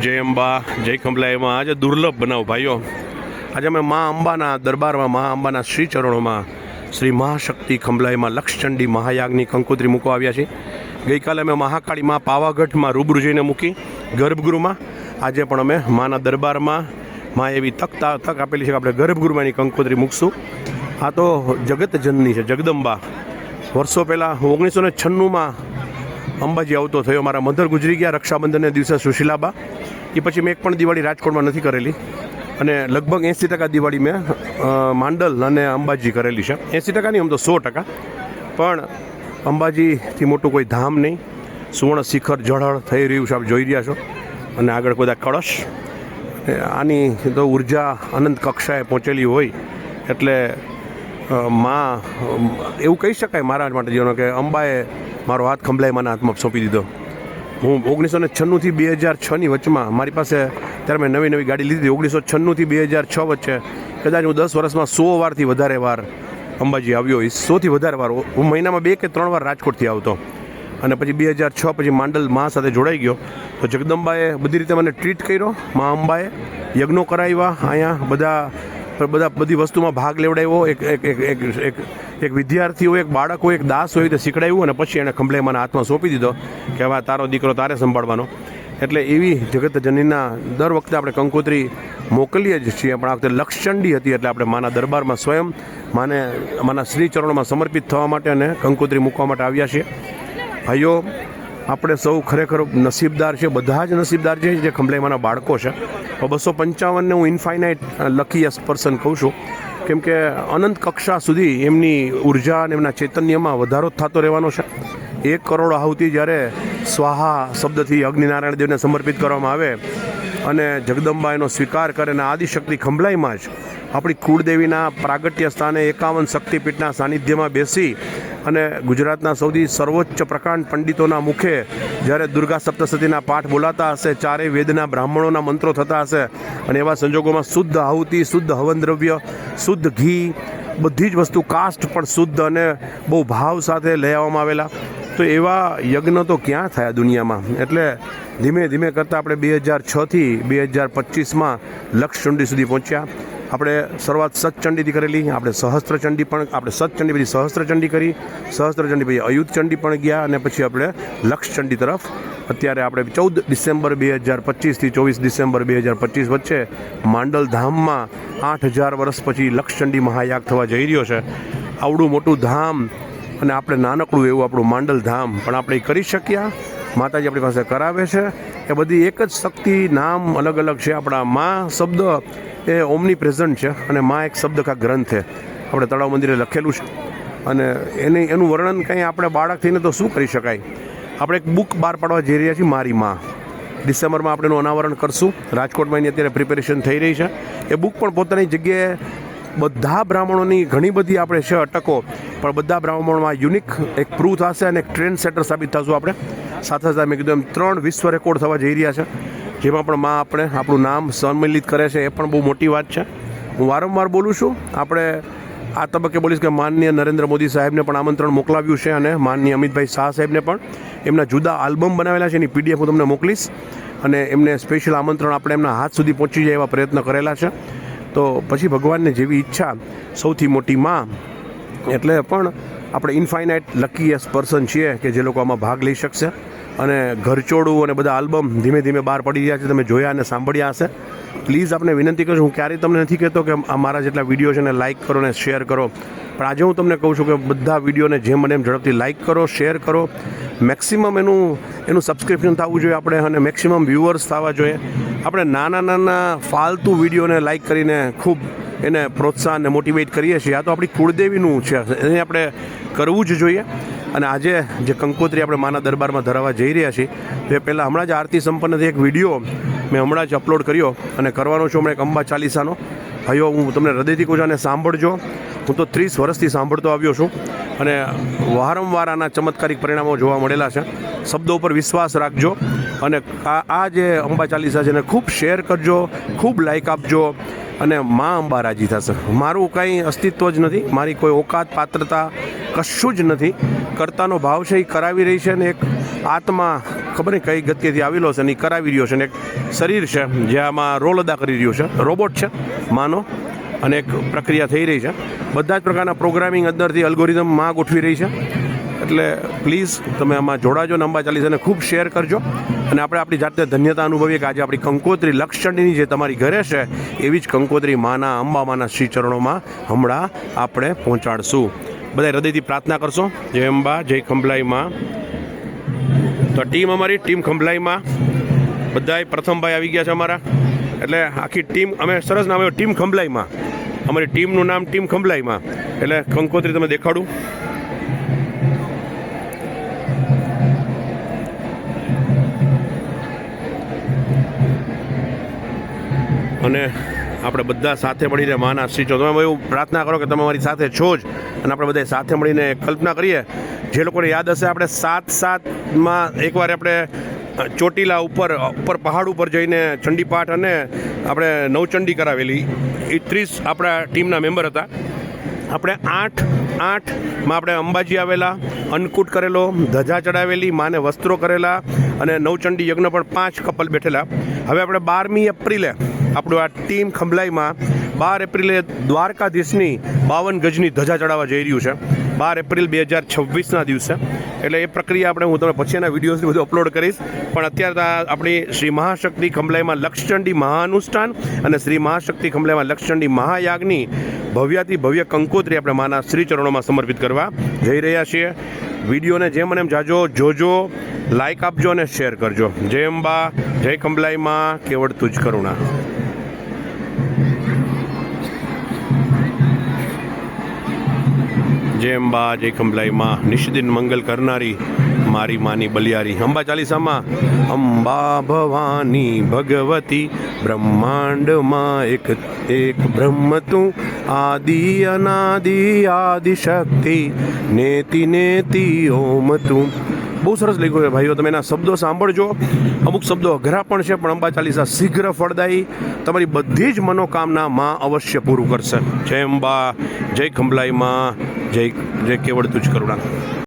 જય અંબા, જય ખંભલાઈમાં આજે દુર્લભ બનાવ, ભાઈઓ. આજે અમે મા અંબાના દરબારમાં, મા અંબાના શ્રી ચરણોમાં શ્રી મહાશક્તિ ખંભલાઈમાં લક્ષચંડી મહાયાગની કંકોત્રી મૂકવા આવ્યા છીએ. ગઈકાલે અમે મહાકાળીમાં પાવાગઢમાં રૂબરૂ જઈને મૂકી ગર્ભગૃહમાં. આજે પણ અમે માના દરબારમાં મા એવી તક તક આપેલી છે કે આપણે ગર્ભગૃહમાંની કંકોત્રી મૂકશું. આ તો જગત જનની છે, જગદંબા. વર્ષો પહેલાં, ઓગણીસો ને છન્નુંમાં અંબાજી આવતો થયો, મારા મધર ગુજરી ગયા રક્ષાબંધનને દિવસે સુશીલાબા. એ પછી મેં એક પણ દિવાળી રાજકોટમાં નથી કરેલી. અને લગભગ એંસી ટકા દિવાળી મેં માંડલ અને અંબાજી કરેલી છે. એંસી ટકા નહીં આમ તો સો ટકા. પણ અંબાજીથી મોટું કોઈ ધામ નહીં. સુવર્ણ શિખર જળહળ થઈ રહ્યું છે, આપ જોઈ રહ્યા છો. અને આગળ બધા કળશ. આની તો ઊર્જા અનંત કક્ષાએ પહોંચેલી હોય. એટલે માં એવું કહી શકાય મારા માટે જેનો કે અંબાએ મારો હાથ ખંભલાઈ મને હાથમાં સોંપી દીધો. હું ઓગણીસો ને છન્નુંથી બે હજાર છની વચમાં મારી પાસે, ત્યારે મેં નવી નવી ગાડી લીધી. ઓગણીસો છન્નુંથી બે હજાર છ વચ્ચે કદાચ હું દસ વર્ષમાં સો વારથી વધારે વાર અંબાજી આવ્યો હોઈશ. સોથી વધારે વાર. હું મહિનામાં બે કે ત્રણ વાર રાજકોટથી આવતો. અને પછી બે હજાર છ પછી માંડલ મા સાથે જોડાઈ ગયો. તો જગદંબાએ બધી રીતે મને ટ્રીટ કર્યો. મા અંબાએ યજ્ઞો કરાવ્યા. અહીંયા બધા બધા, બધી વસ્તુમાં ભાગ લેવડાવ્યો. એક એક એક એક એક એક વિદ્યાર્થી હોય એક બાળક હોય એક દાસ હોય તે શીખડાવ્યું અને પછી એણે ખંભલે મને હાથમાં સોંપી દીધો કે હવે તારો દીકરો તારે સંભાળવાનો. એટલે એવી જગત જનીના દર વખતે આપણે કંકોત્રી મોકલીએ જ છીએ. પણ આ વખતે લક્ષચંડી હતી એટલે આપણે માના દરબારમાં સ્વયં માને, માના શ્રી ચરણોમાં સમર્પિત થવા માટે અને કંકોત્રી મૂકવા માટે આવ્યા છીએ. ભાઈઓ આપણે સૌ ખરેખર નસીબદાર છે, બધા જ નસીબદાર છે, જે ખંભલાઈમાંના બાળકો છે. બસો પંચાવનને હું ઇન્ફાઇનાઇટ લકી એસ પર્સન કહું છું. કેમ કે અનંત કક્ષા સુધી એમની ઊર્જા અને એમના ચૈતન્યમાં વધારો થતો રહેવાનો છે. એક કરોડ આહુતિ જ્યારે સ્વાહા શબ્દથી અગ્નિનારાયણ દેવને સમર્પિત કરવામાં આવે અને જગદંબા એનો સ્વીકાર કરે અને આદિશક્તિ ખંભલાઈમાં જ આપણી કુળદેવીના પ્રાગટ્ય સ્થાને એકાવન શક્તિપીઠના સાનિધ્યમાં બેસી અને ગુજરાતના સૌથી સર્વોચ્ચ પ્રકાંડ પંડિતોના મુખે જ્યારે દુર્ગા સપ્તસતીના પાઠ બોલાતા હશે, ચારેય વેદના બ્રાહ્મણોના મંત્રો થતા હશે અને એવા સંજોગોમાં શુદ્ધ આહુતિ, શુદ્ધ હવન દ્રવ્ય શુદ્ધ ઘી, બધી જ વસ્તુ કાસ્ટ પણ શુદ્ધ અને બહુ ભાવ સાથે લઈ આવવામાં આવેલા. તો એવા યજ્ઞ તો ક્યાં થયા દુનિયામાં? એટલે ધીમે ધીમે કરતાં આપણે બે હજાર છથી બે હજાર પચીસમાં લક્ષચુંડી સુધી પહોંચ્યા. આપણે શરૂઆત સતચંડીથી કરેલી, આપણે સહસ્ત્રચંડી પણ, આપણે સતચંડી પછી સહસ્ત્રચંડી કરી સહસ્ત્રચંડી પછી અયુધચંડી પણ ગયા અને પછી આપણે લક્ષચંડી તરફ અત્યારે આપણે ચૌદ ડિસેમ્બર બે હજાર પચીસથી ચોવીસ ડિસેમ્બર બે હજાર પચીસ વચ્ચે માંડલ ધામમાં આઠ હજાર વર્ષ પછી લક્ષચંડી મહાયાગ થવા જઈ રહ્યો છે. આવડું મોટું ધામ અને આપણે નાનકડું એવું આપણું માંડલ ધામ પણ આપણે કરી શક્યા. માતાજી આપણી પાસે કરાવે છે. એ બધી એક જ શક્તિ, નામ અલગ અલગ છે. આપણા મા શબ્દ એ ઓમની પ્રેઝન્ટ છે અને મા એક શબ્દ કા ગ્રંથ છે. આપણે તળાવ મંદિરે લખેલું છે. અને એની, એનું વર્ણન કંઈ આપણે બાળક થઈને તો શું કરી શકાય? આપણે એક બુક બહાર પાડવા જઈ રહ્યા છીએ, મારી મા. ડિસેમ્બરમાં આપણે એનું અનાવરણ કરશું. રાજકોટમાં એની અત્યારે પ્રિપેરેશન થઈ રહી છે. એ બુક પણ પોતાની જગ્યાએ બધા બ્રાહ્મણોની ઘણી બધી આપણે છે અટકો, પણ બધા બ્રાહ્મણોમાં યુનિક એક પ્રૂવ થશે અને એક ટ્રેન્ડ સેટર સાબિત થશું આપણે. સાથે સાથે મેં કીધું એમ ત્રણ વિશ્વ રેકોર્ડ થવા જઈ રહ્યા છે, જેમાં પણ માં આપણે આપણું નામ સંમિલિત કરે છે, એ પણ બહુ મોટી વાત છે. હું વારંવાર બોલું છું, આપણે આ તબક્કે બોલીશ કે માનનીય નરેન્દ્ર મોદી સાહેબને પણ આમંત્રણ મોકલાવ્યું છે અને માનનીય અમિતભાઈ શાહ સાહેબને પણ. એમના જુદા આલ્બમ બનાવેલા છે, એની પીડીએફ હું તમને મોકલીશ. અને એમને સ્પેશિયલ આમંત્રણ આપણે એમના હાથ સુધી પહોંચી જાય એવા પ્રયત્ન કરેલા છે. તો પછી ભગવાનને જેવી ઈચ્છા સૌથી મોટી માં. એટલે પણ આપણે ઇન્ફાઇનાઇટ લકી એસ પર્સન છીએ કે જે લોકો આમાં ભાગ લઈ શકશે. અને ઘરચોડું અને બધા આલ્બમ ધીમે ધીમે બહાર પડી રહ્યા છે. તમે જોયા અને સાંભળ્યા હશે. પ્લીઝ આપણે વિનંતી કરું હું ક્યારેય તમને નથી કહેતો કે આ મારા જેટલા વીડિયો છે એને લાઇક કરો ને શેર કરો. પણ આજે હું તમને કહું છું કે બધા વિડીયોને જેમ મને એમ ઝડપથી લાઇક કરો શેર કરો. મેક્સિમમ એનું એનું સબસ્ક્રિપ્શન થવું જોઈએ આપણે અને મેક્સિમમ વ્યૂઅર્સ થવા જોઈએ. આપણે નાના નાના ફાલતુ વિડીયોને લાઇક કરીને ખૂબ એને પ્રોત્સાહન ને મોટિવેટ કરીએ છીએ. આ તો આપણી કુળદેવીનું છે. એને આપણે કરવું જ જોઈએ. અને આજે જે કંકોત્રી આપણે માના દરબારમાં ધરાવવા જઈ રહ્યા છીએ, તે પહેલાં હમણાં જ આરતી સંપન્નથી એક વીડિયો મેં હમણાં જ અપલોડ કર્યો અને કરવાનો છું હમણાં એક અંબા ચાલીસાનો. હયો, હું તમને હૃદયથી કહું છું અને સાંભળજો. હું તો ત્રીસ વર્ષથી સાંભળતો આવ્યો છું અને વારંવાર આના ચમત્કારિક પરિણામો જોવા મળેલા છે. શબ્દો ઉપર વિશ્વાસ રાખજો અને આ જે અંબા ચાલીસા છે એને ખૂબ શેર કરજો, ખૂબ લાઇક આપજો. અને મા અંબા રાજી થશે. મારું કંઈ અસ્તિત્વ જ નથી. મારી કોઈ ઓકાત પાત્રતા કશું જ નથી. કરતાનો ભાવ છે એ કરાવી રહી છે ને એક આત્મા, ખબર નહીં કઈ ગતિથી આવેલો છે ને એ કરાવી રહ્યો છે ને એક શરીર છે જે આમાં રોલ અદા કરી રહ્યું છે. રોબોટ છે, માનો. અને એક પ્રક્રિયા થઈ રહી છે. બધા જ પ્રકારના પ્રોગ્રામિંગ અંદરથી અલ્ગોરિધમમાં ગોઠવી રહી છે. એટલે પ્લીઝ તમે આમાં જોડાજો ને અંબા ચાલીસાને ખૂબ શેર કરજો. અને આપણે આપણી જાતે ધન્યતા અનુભવીએ કે આજે આપણી કંકોત્રી લક્ષચંડીની જે તમારી ઘરે છે, એવી જ કંકોત્રી માના અંબામાના શ્રી ચરણોમાં હમણાં આપણે પહોંચાડશું. બધા હૃદયથી પ્રાર્થના કરશો. જય અંબા, જય ખંભલાઈમાં તો ટીમ અમારી ટીમ ખંભલાઈમાં બધાય પ્રથમભાઈ આવી ગયા છે અમારા. એટલે આખી ટીમ અમે સરસ નામ ટીમ ખંભલાઈમાં અમારી ટીમનું નામ ટીમ ખંભલાઈમાં એટલે કંકોત્રી તમે દેખાડું. અને આપણે બધા સાથે મળીને માના શ્રી છો. તમે એવું પ્રાર્થના કરો કે તમે મારી સાથે છો જ. અને આપણે બધા સાથે મળીને કલ્પના કરીએ. જે લોકોને યાદ હશે, આપણે સાત સાતમાં એકવાર આપણે ચોટીલા ઉપર ઉપર પહાડ ઉપર જઈને ચંડીપાઠ અને આપણે નવચંડી કરાવેલી. એ ત્રીસ આપણા ટીમના મેમ્બર હતા. આપણે આઠ આઠમાં આપણે અંબાજી આવેલા, અન્નકૂટ કરેલો, ધજા ચડાવેલી, માને વસ્ત્રો કરેલા અને નવચંડી યજ્ઞ પણ પાંચ કપલ બેઠેલા. હવે આપણે બારમી એપ્રિલે આપણું આ ટીમ ખંભલાઈમાં બાર એપ્રિલે દ્વારકાધીશની બાવન ગજની ધજા ચડાવવા જઈ રહ્યું છે. બાર એપ્રિલ બે હજાર છવ્વીસના દિવસે. એટલે એ પ્રક્રિયા આપણે હું તમને પછીના વિડીયોઝની બધું અપલોડ કરીશ. પણ અત્યારે આપણી શ્રી મહાશક્તિ ખંભલાઈમાં લક્ષચંડી મહાનુષ્ઠાન અને શ્રી મહાશક્તિ ખંભલાઈમાં લક્ષચંડી મહાયાગની ભવ્યાથી ભવ્ય કંકોત્રી આપણે માના શ્રી ચરણોમાં સમર્પિત કરવા જઈ રહ્યા છીએ. વિડીયોને જેમ અને એમ જાજો, જોજો લાઈક આપજો અને શેર કરજો. જય અંબા જય ખંભલાઈમાં, કેવળ તુજ કરુણા. જય અંબા જય માં નિષ્દિન મંગલ કરનારી, મારી માની બલિયારી. અંબા ચાલીસામાં, અંબા ભવાની ભગવતી, બ્રહ્માંડમાં એક એક બ્રહ્મ તું. આદિ, અનાદિ, આદિ શક્તિ, નેતિ નેતિ, ઓમ તું. બહુ સરસ લખ્યું છે ભાઈઓ, તમે એના શબ્દો સાંભળજો. અમુક શબ્દો અઘરા પણ છે, પણ અંબા ચાલીસા શીઘ્ર ફળદાયી. તમારી બધી જ મનોકામના માં અવશ્ય પૂરું કરશે. જય અંબા, જય ખંભલાઈ માં જય જય કેવળ તુજ કરુણા